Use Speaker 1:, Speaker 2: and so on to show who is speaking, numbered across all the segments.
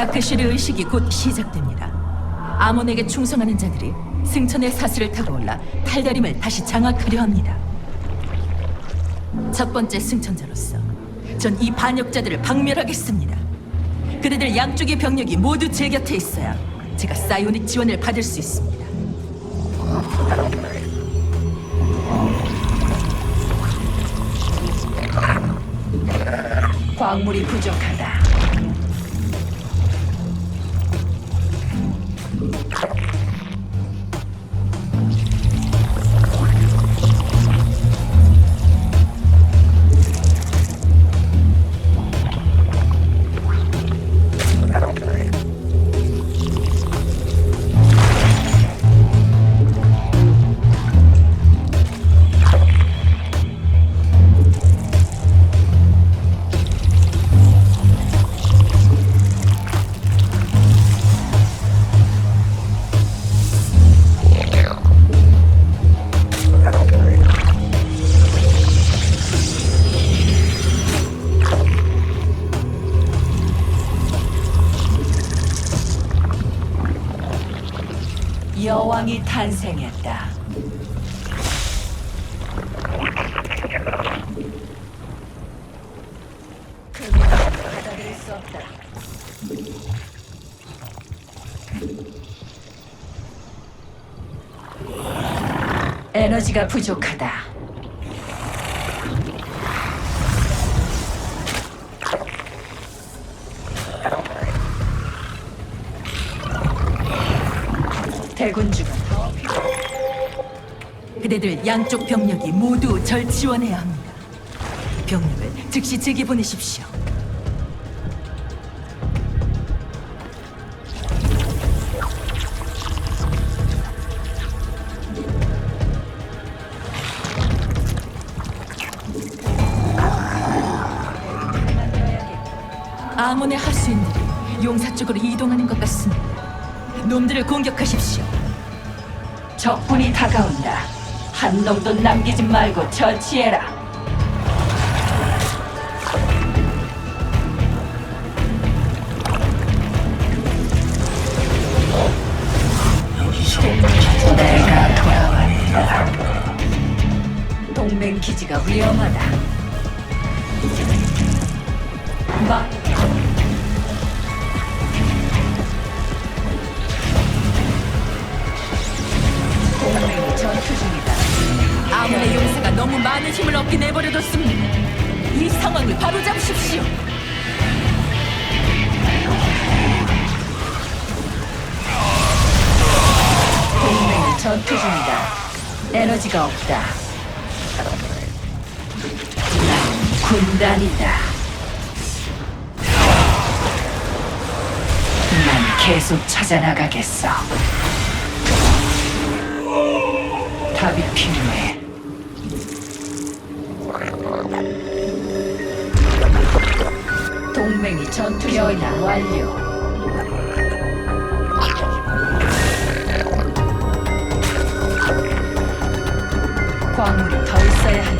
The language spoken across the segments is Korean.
Speaker 1: 라크슈르 의식이 곧 시작됩니다. 아몬에게 충성하는 자들이 승천의 사슬을 타고 올라 탈다림을 다시 장악하려 합니다. 첫 번째 승천자로서 전 이 반역자들을 박멸하겠습니다. 그대들 양쪽의 병력이 모두 제 곁에 있어야 제가 사이오닉 지원을 받을 수 있습니다. 광물이 부족하다. 에너지가 부족하다. 대군주가 더 필요해. 그대들 양쪽 병력이 모두 절 지원해야 합니다. 병력을 즉시 제게 보내십시오. 아몬의 하수인들이 용사 쪽으로 이동하는 것 같습니다. 놈들을 공격하십시오. 적군이 다가온다. 한 놈도 남기지 말고 처치해라. 내가 돌아왔다. 동맹 기지가 위험하다. 막 전투 중이다. 아문의 용사가 너무 많은 힘을 얻게 내버려뒀습니다. 이 상황을 바로잡으십시오. 동맹이 전투 중이다. 에너지가 없다. 난 군단이다. 난 계속 찾아나가겠어. 답이 필요해. 동맹이 전투 연이 완료. 광물이 더 있어야 한다.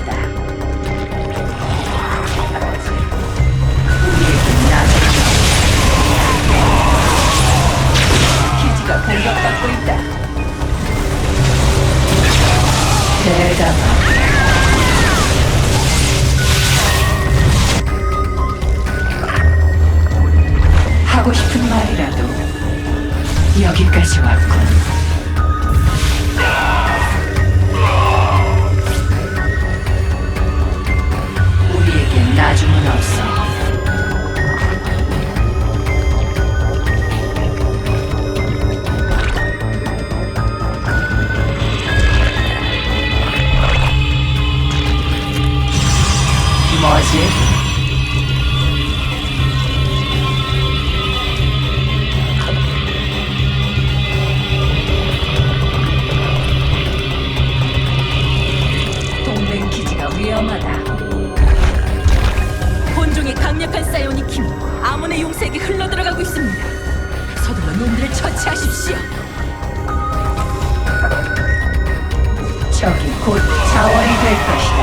Speaker 1: 적이 곧 자원이 될 것이다.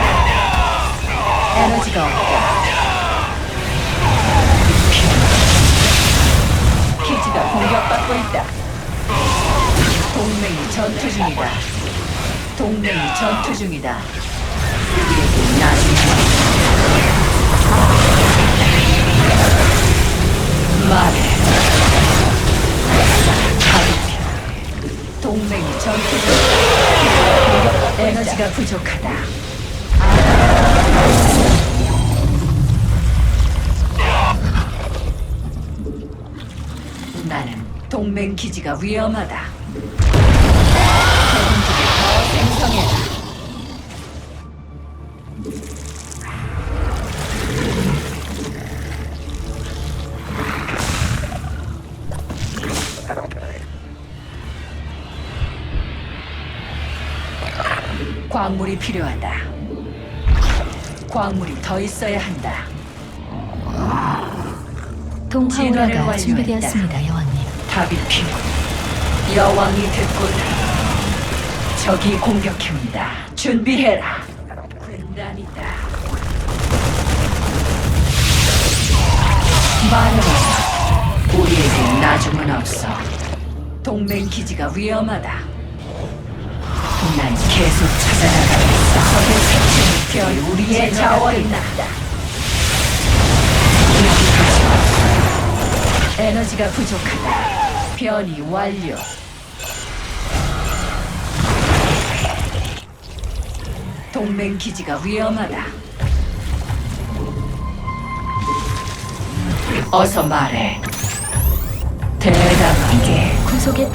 Speaker 1: 에너지가 없다. 기지가 공격받고 있다. 동맹이 전투 중이다. 동맹이 전투 중이다. 나중에 말해. 동맹이 전투 중이다. 에너지가 부족하다. 나는 동맹 기지가 위험하다. 광물이 필요하다. 광물이 더 있어야 한다. 진화를 완료했다.
Speaker 2: 준비되었습니다, 여왕님.
Speaker 1: 답이 필요. 여왕이 듣고라. 적이 공격해온다. 준비해라. 군단이다. 말해라. 우리에게 나중은 없어. 동맹 기지가 위험하다. 난 계속 찾아나가겠어. 색채는 별 우리의 자원이다. 여기까지 에너지가 부족하다. 변이 완료. 동맹 기지가 위험하다. 어서 말해. 대담하게.
Speaker 2: 구속의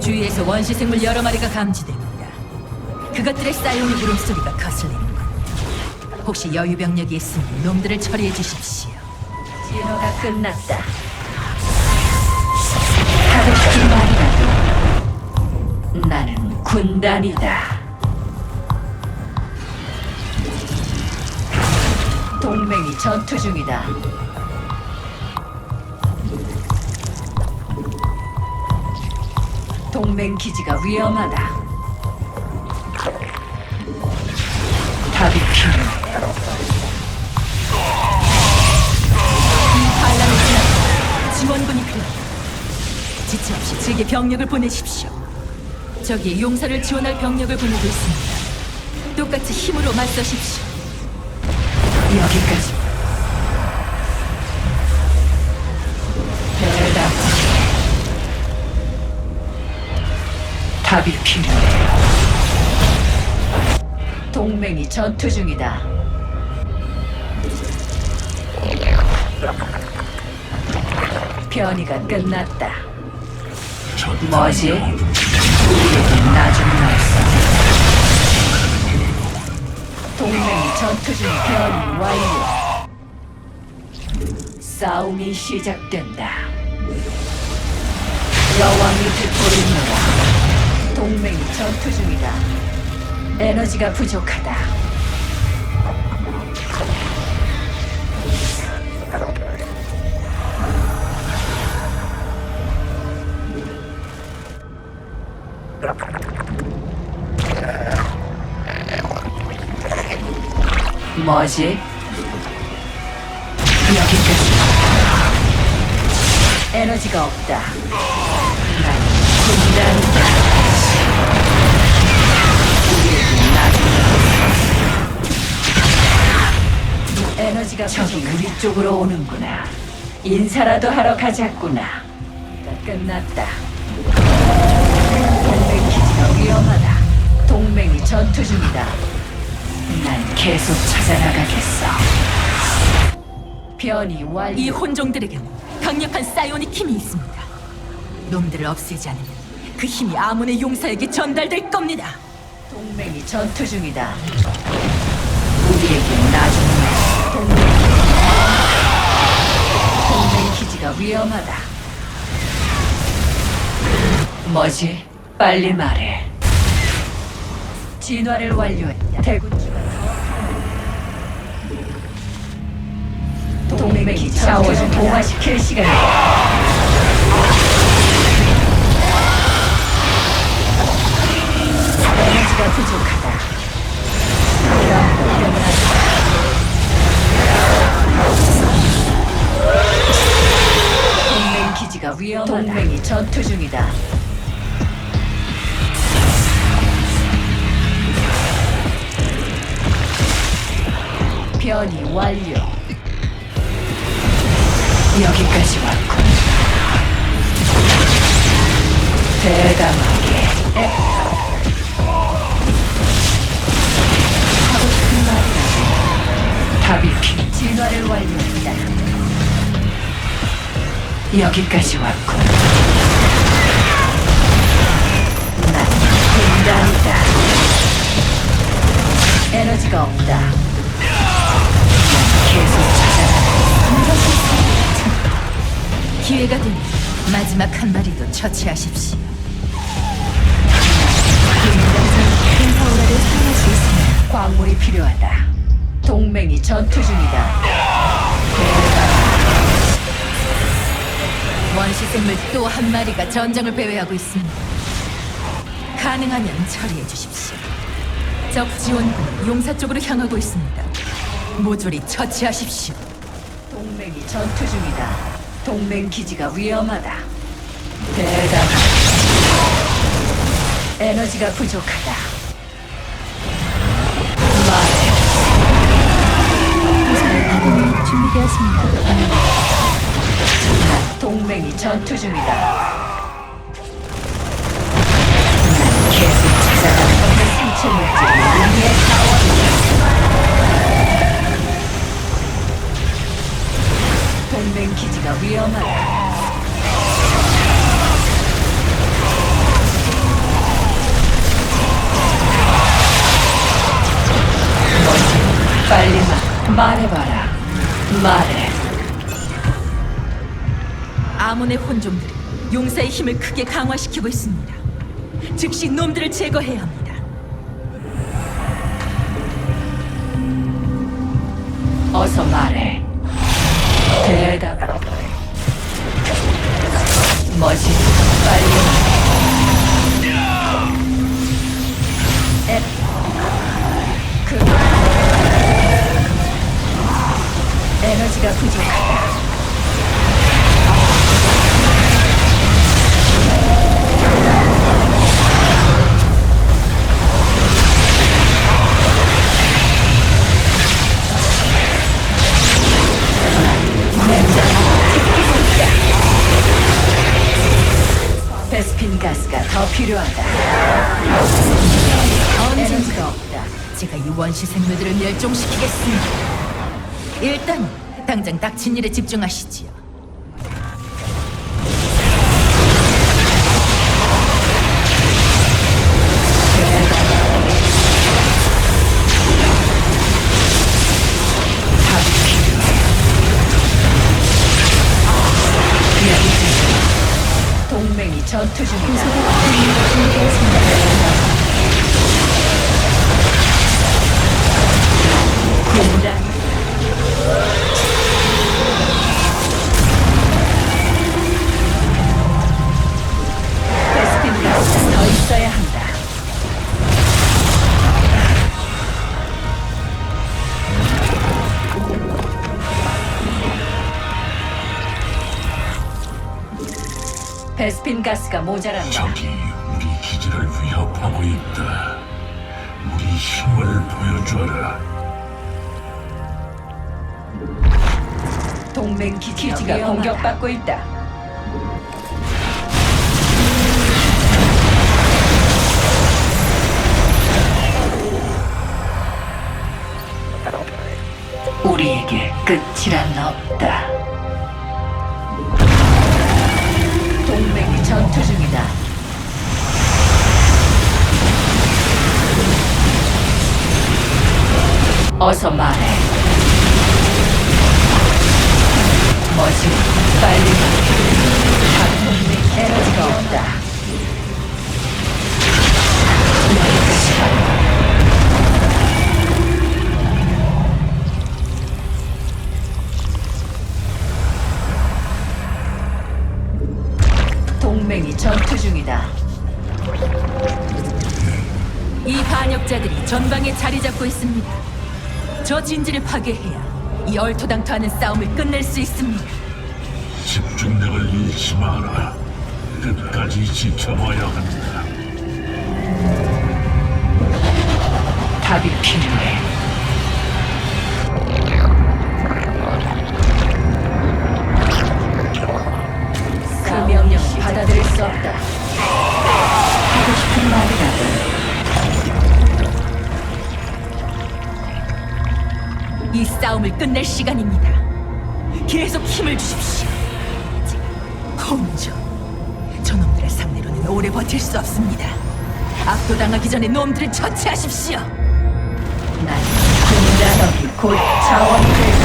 Speaker 3: 주위에서 원시 생물 여러 마리가 감지됩니다. 그것들의 사이오닉 울음소리가 거슬리는 것. 혹시 여유 병력이 있으면 놈들을 처리해 주십시오.
Speaker 1: 진화가 끝났다. 가볍게 말이라도 나는 군단이다. 동맹이 전투 중이다. 동맹 기지가 위험하다.
Speaker 3: 반란을 지나쳐 지원군이 필요합니다. 지체 없이 제게 병력을 보내십시오. 저기 용사를 지원할 병력을 보내고 있습니다. 똑같이 힘으로 맞서십시오.
Speaker 1: 여기까지. 대답. 답이 필요해. 동맹이 전투 중이다. 변이가 끝났다. 뭐지? 우리에게 나중은 없어. 동맹이 전투 중 변이 완료. 싸움이 시작된다. 여왕이 듣고 있노라. 동맹이 전투 중이다. 에너지가 부족하다. 뭐지? 여기까지. 에너지가 없다. 에 에너지가 저기 우리 쪽으로 오는구나. 인사라도 하러 가자꾸나. 끝났다. 동맹 기지가 위험하다. 동맹이 전투 중이다. 난 계속 찾아나가겠어. 변이 완료.
Speaker 3: 이 혼종들에게는 강력한 사이오닉 힘이 있습니다. 놈들을 없애지 않으면 그 힘이 아몬의 용사에게 전달될 겁니다.
Speaker 1: 동맹이 전투 중이다. 우리에게 나중에 동맹 기지가 위험하다. 뭐지? 빨리 말해. 진화를 완료했다. 대군주가 더 동맹 기지 자원을 동화시킬 시간이다. 에너지가 부족하다. 전투 중이다. 변이 완료. 여기까지 왔군. 대담하게. 에. 하고 싶은 말이라도 답이 피 진화를 완료했다. 여기까지 왔군. 군단이다. 에너지가 없다. 계속 찾아가.
Speaker 3: 기회가 되면 마지막 한 마리도 처치하십시오. 근사오라를 사용할 수 있습니다.
Speaker 1: 광물이 필요하다. 동맹이 전투 중이다.
Speaker 3: 원시 생물 또 한 마리가 전장을 배회하고 있습니다. 가능하면 처리해 주십시오. 적 지원군 용사 쪽으로 향하고 있습니다. 모조리 처치하십시오.
Speaker 1: 동맹이 전투 중이다. 동맹 기지가 위험하다. 대담하다. 에너지가 부족하다.
Speaker 3: 준비되었습니다.
Speaker 1: 난 동맹이 전투 중이다.
Speaker 3: 혼종들이 용사의 힘을 크게 강화시키고 있습니다. 즉시 놈들을 제거해야 합니다.
Speaker 1: 어서 말해. 대답. 뭐지? 빨리. 에, 그 에너지가 부족하다. 필요하다.
Speaker 3: 언젠가
Speaker 1: 없다.
Speaker 3: 제가 이 원시 생물들을 멸종시키겠습니다. 일단 당장 닥친 일에 집중하시지요.
Speaker 1: 전투 중이다. 베스핀 가스가 모자란다.
Speaker 2: 적이 우리 기지를 위협하고 있다. 우리 힘을 보여줘라.
Speaker 1: 동맹 기지가 공격받고 있다. 우리에게 끝이란 없다. 전투 중이다. 어서 말해. 뭐지? 빨리 말해. 에너지가 없다.
Speaker 3: 자리 잡고 있습니다. 저 진지를 파괴해야 이 얼토당토하는 싸움을 끝낼 수 있습니다.
Speaker 2: 집중력을 잃지 마라. 끝까지 지켜봐야 한다.
Speaker 1: 답이 필요해. 그 명령은 받아들일 수 없다. 하고 싶은 말이라도
Speaker 3: 이 싸움을 끝낼 시간입니다. 계속 힘을 주십시오. 공주, 저놈들의 상대로는 오래 버틸 수 없습니다. 압도당하기 전에 놈들을 처치하십시오.
Speaker 1: 난 군단업이 곧 자원이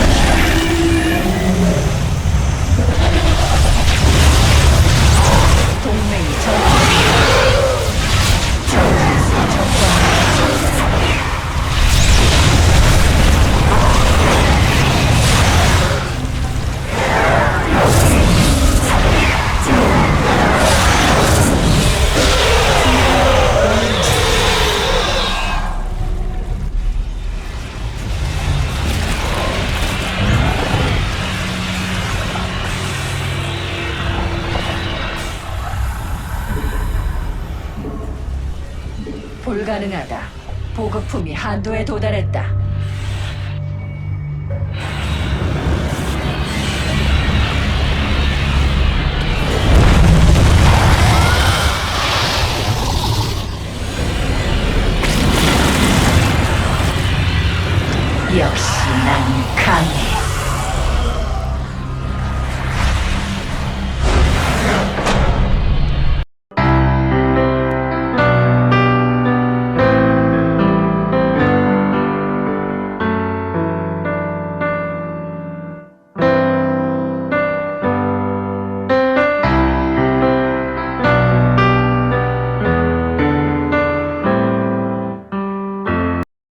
Speaker 1: 한도에 도달했다. 역시 난 강해.